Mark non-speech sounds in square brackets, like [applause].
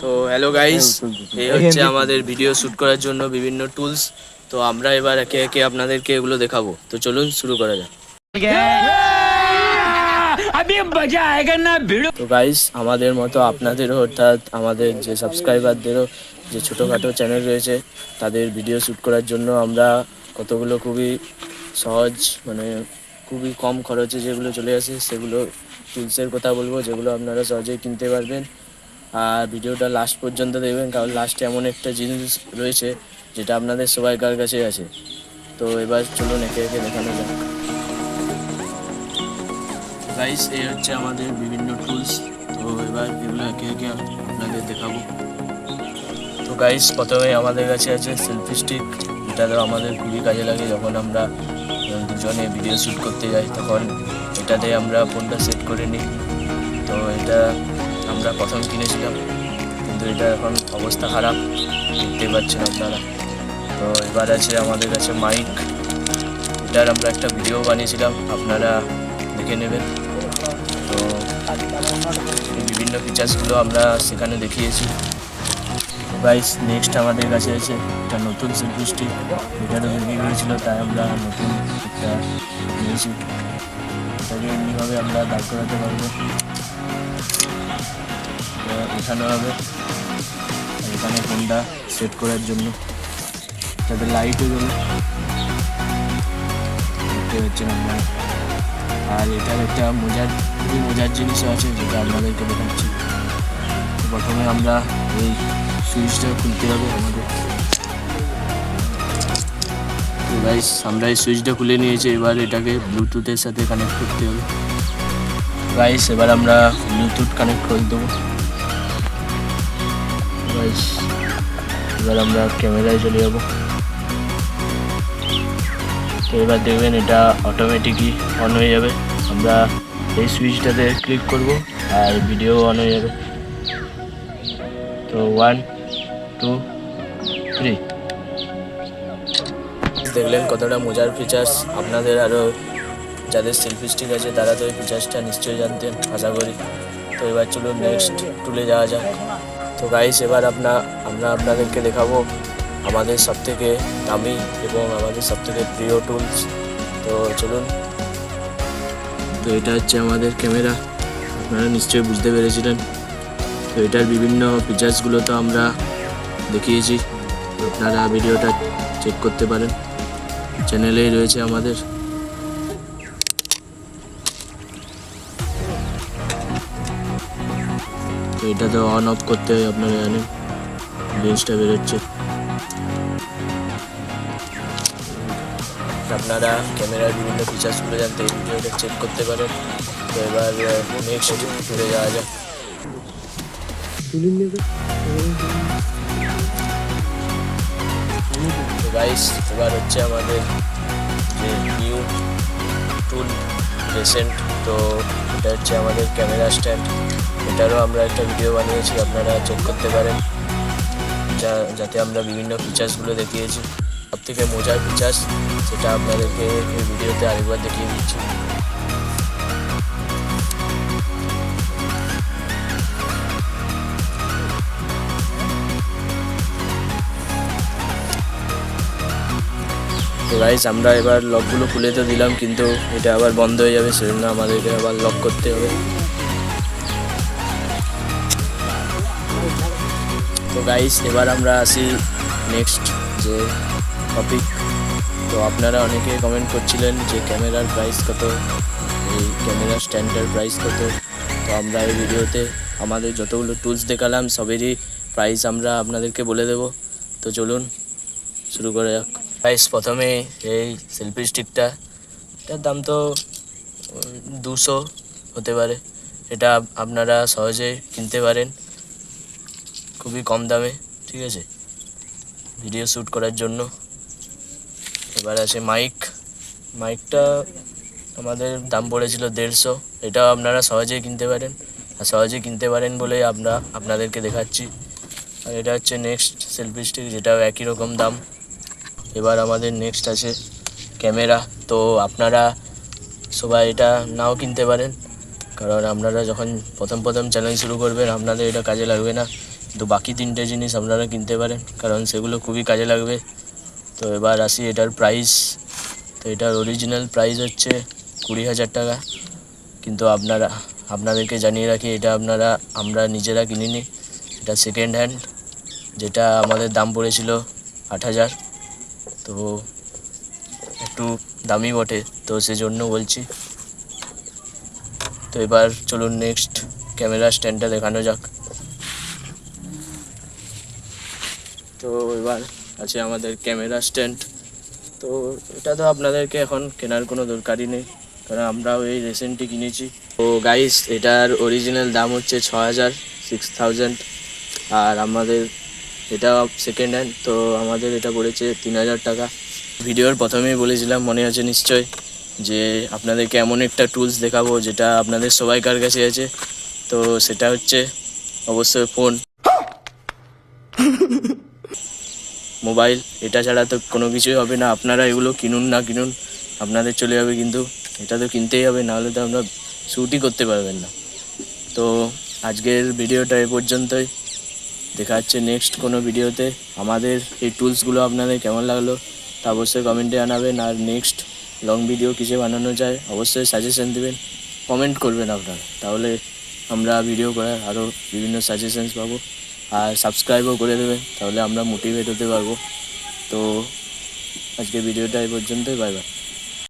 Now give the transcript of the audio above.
তো hello guys এই হচ্ছে আমাদের ভিডিও শ্যুট করার জন্য বিভিন্ন টুলস তো আমরা এবার একে একে আপনাদেরকে এগুলো দেখাবো। তো চলুন শুরু করা যাক। তো গাইস আমাদের মতো আপনাদেরও অর্থাৎ আমাদের যে সাবস্ক্রাইবারদেরও যে ছোটোখাটো চ্যানেল রয়েছে তাদের ভিডিও শ্যুট করার জন্য আমরা কতগুলো খুবই সহজ মানে খুবই কম খরচে যেগুলো চলে আসে সেগুলো টুলসের কথা বলব যেগুলো আপনারা সহজেই কিনতে পারবেন। আর ভিডিওটা লাস্ট পর্যন্ত দেখবেন, কারণ লাস্টে এমন একটা জিনিস রয়েছে যেটা আপনাদের সবাইকার কাছে আছে। তো এবার চলুন একে একে দেখানো যাক। গাইস এই হচ্ছে আমাদের বিভিন্ন টুলস তো এবার এগুলো একে একে আপনাদের দেখাবো। তো গাইস প্রথমে আমাদের কাছে আছে সেলফি স্টিক তো আমাদের খুবই কাজে লাগে যখন আমরা দুজনে ভিডিও শ্যুট করতে যাই, তখন এটাতে আমরা ফোনটা সেট করে নিই। তো এটা আমরা প্রথম কিনেছিলাম, কিন্তু এটা এখন অবস্থা খারাপ, দেখতে পাচ্ছেন আপনারা। তো এবার আছে আমাদের কাছে মাইক এটার আমরা একটা ভিডিও বানিয়েছিলাম, আপনারা দেখে নেবেন। তো বিভিন্ন ফিচার্সগুলো আমরা সেখানে দেখিয়েছি। গাইস নেক্সট আমাদের কাছে আছে একটা নতুন সেলফি স্টিক এটারও বিক্রি হয়েছিল, তাই আমরা নতুন একটা নিয়েছি। এটাকে এমনিভাবে আমরা দাঁড় করাতে পারব। এখানে হবে। এখানে ফোনটা সেট করার জন্য। যাতে লাইটও জ্বলে। দেখতে আপনারা। আর এটার একটা মজার, খুবই মজার জিনিসও আছে যেটা আপনাদেরকে দেখাচ্ছি। প্রথমে আমরা এই সুইচটা খুলতে হবে আমাদের। আমরা এই সুইচটা খুলে নিয়েছি। এবার এটাকে ব্লুটুথের সাথে কানেক্ট করতে হবে। গাইস এবার আমরা ব্লুটুথ কানেক্ট করে দেবো। গাইস এবার আমরা ক্যামেরায় চলে যাব। তো এবার দেখবেন এটা অটোমেটিকই অন হয়ে যাবে। আমরা এই সুইচটাতে ক্লিক করব আর ভিডিও অন হয়ে যাবে। তো ওয়ান টু থ্রি দেখলেন কতটা মজার ফিচার্স আপনাদের আরও যাদের সেলফি স্টিক আছে, তারা তো এই ফিচার্সটা নিশ্চয়ই জানতেন আশা করি। তো এবার চলুন নেক্সট টুলে যাওয়া যাক। তো গাইস এবার আপনা আমরা আপনাদেরকে দেখাবো আমাদের সবথেকে দামি এবং আমাদের সবথেকে প্রিয় টুলস তো চলুন। তো এটা হচ্ছে আমাদের ক্যামেরা আপনারা নিশ্চয়ই বুঝতে পেরেছিলেন। তো এটার বিভিন্ন ফিচার্সগুলো তো আমরা দেখিয়েছি। আপনারা ভিডিওটা চেক করতে পারেন। চ্যানেলেই রয়েছে আমাদের। তো এটা তো অন অফ করতে হয় আপনারা জানেন লেন্সটা বেরোচ্ছে। আপনারা ক্যামেরার বিভিন্ন ফিচার্সগুলো জানতে এই ভিডিওটা চেক করতে পারেন। তো এবার নেক্সট ঘুরে যাওয়া যাক। গাইস এবার হচ্ছে আমাদের যে নিউ টুল রিসেন্ট তো এটা হচ্ছে আমাদের ক্যামেরা স্ট্যান্ড এটারও আমরা একটা ভিডিও বানিয়েছি, আপনারা চেক করতে পারেন। যা, যাতে আমরা বিভিন্ন ফিচার্সগুলো দেখিয়েছি। সব থেকে মজার ফিচার্স সেটা আপনাদেরকে এই ভিডিওতে আরেকবার দেখিয়ে দিচ্ছি। তো গাইস আমরা এবার লকগুলো খুলে তো দিলাম, কিন্তু এটা আবার বন্ধ হয়ে যাবে, সেজন্য আমাদেরকে আবার লক করতে হবে। তো গাইস এবার আমরা আসি নেক্সট যে টপিক তো আপনারা অনেকে কমেন্ট করছিলেন যে ক্যামেরার প্রাইস কত, এই ক্যামেরা স্ট্যান্ডার্ড প্রাইস কত। তো আমরা এই ভিডিওতে আমাদের যতগুলো টুলস দেখালাম, সবেরই প্রাইস আমরা আপনাদেরকে বলে দেব। তো চলুন শুরু করে যাক। প্রাইস প্রথমে এই সেলফি স্টিকটা এটার দাম তো দুশো হতে পারে। এটা আপনারা সহজে কিনতে পারেন। খুবই কম দামে, ঠিক আছে? ভিডিও শ্যুট করার জন্য। এবার আছে মাইক মাইকটা আমাদের দাম পড়েছিল দেড়শো। এটাও আপনারা সহজেই কিনতে পারেন। আর সহজে কিনতে পারেন বলে আমরা আপনাদেরকে দেখাচ্ছি। আর এটা হচ্ছে নেক্সট সেলফি স্টিক যেটাও একই রকম দাম। এবার আমাদের নেক্সট আছে ক্যামেরা তো আপনারা সবাই এটা নাও কিনতে পারেন। কারণ আপনারা যখন প্রথম প্রথম চ্যালেঞ্জ শুরু করবেন, আপনাদের এটা কাজে লাগবে না। তো বাকি তিনটে জিনিস আপনারা কিনতে পারেন, কারণ সেগুলো খুবই কাজে লাগবে। তো এবার আসি এটার প্রাইস তো এটার অরিজিনাল প্রাইস হচ্ছে কুড়ি হাজার টাকা। কিন্তু আপনারা, আপনাদেরকে জানিয়ে রাখি, এটা আপনারা, আমরা নিজেরা কিনিনি। এটা সেকেন্ড হ্যান্ড যেটা আমাদের দাম পড়েছিল আট হাজার। তো একটু দামি বটে, তো সেজন্য বলছি। তো এবার চলুন নেক্সট ক্যামেরা স্ট্যান্ডটা দেখানো যাক। তো এবার আছে আমাদের ক্যামেরা স্ট্যান্ড। তো এটা তো আপনাদেরকে এখন কেনার কোনো দরকারই নেই, কারণ আমরাও এই রিসেন্টলি কিনেছি। তো গাইস এটার অরিজিনাল দাম হচ্ছে ছ হাজার সিক্স থাউজেন্ড আর আমাদের এটা সেকেন্ড হ্যান্ড তো আমাদের এটা পড়েছে তিন হাজার টাকা। ভিডিওর প্রথমেই বলেছিলাম, মনে আছে নিশ্চয়, যে আপনাদেরকে এমন একটা টুলস দেখাবো যেটা আপনাদের সবাইকার কাছে আছে। তো সেটা হচ্ছে অবশ্যই ফোন [laughs] মোবাইল, এটা ছাড়া তো কোনো কিছুই হবে না। আপনারা এগুলো কিনুন না কিনুন, আপনাদের চলে যাবে কিন্তু, এটা তো কিনতেই হবে, নাহলে তো আমরা শ্যুটই করতে পারবেন না। তো আজকের ভিডিওটা এ পর্যন্তই। দেখা হচ্ছে নেক্সট কোনো ভিডিওতে। আমাদের এই টুলসগুলো আপনাদের কেমন লাগল তা অবশ্যই কমেন্টে জানাবেন। আর নেক্সট লং ভিডিও কিসে বানানো যায়, অবশ্যই সাজেশন দেবেন। কমেন্ট করবেন আপনারা। তাহলে আমরা ভিডিও করার আরও বিভিন্ন সাজেশনস পাবো। আর সাবস্ক্রাইবও করে দেবে, তাহলে আমরা মোটিভেট হতে পারব। তো আজকে ভিডিওটা এই পর্যন্তই বাই বাই